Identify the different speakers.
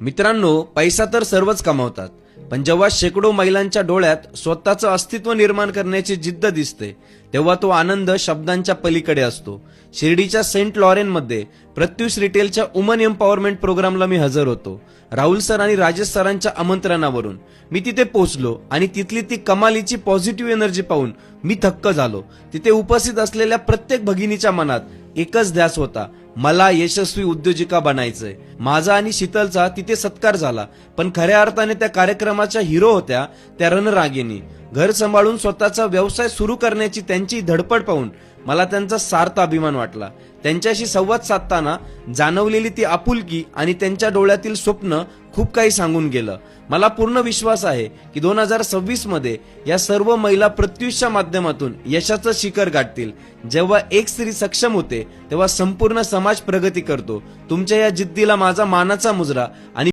Speaker 1: मित्रांनो पैसा तर सर्वच कमावतात पण जेव्हा शेकडो महिलांच्या डोळ्यात स्वतःचं अस्तित्व निर्माण करण्याची जिद्द दिसते तेव्हा तो आनंद शब्दांच्या पलीकडे असतो. शिर्डीच्या सेंट लॉरेनमध्ये प्रत्युष रिटेलच्या वुमन एम्पॉवरमेंट प्रोग्रामला मी हजर होतो. राहुल सर आणि राजेश सरांच्या आमंत्रणावरून मी तिथे पोहोचलो आणि तिथली ती कमालीची पॉझिटिव्ह एनर्जी पाहून मी थक्क झालो. तिथे उपस्थित असलेल्या प्रत्येक भगिनीच्या मनात एकच ध्यास होता मला यशस्वी उद्योजिका बनायचंय. माझा आणि शीतलचा तिथे सत्कार झाला. पण खऱ्या अर्थाने त्या कार्यक्रमाच्या हिरो होत्या त्या रणरागिनी घर सांभाळून स्वतःचा व्यवसाय सुरू करण्याची त्यांची धडपड पाहून मला त्यांचा सार्थ अभिमान वाटला. त्यांच्याशी संवाद साधताना जाणवलेली ती आपुलकी आणि त्यांच्या डोळ्यातील स्वप्न खूप काही सांगून गेलं. मला पूर्ण विश्वास आहे की दोन हजार सव्वीसमध्ये या सर्व महिला प्रत्युषच्या माध्यमातून यशाचं शिखर गाठतील. जेव्हा एक स्त्री सक्षम होते तेव्हा संपूर्ण समाज प्रगती करतो. तुमच्या या जिद्दीला माझा मानाचा मुजरा आणि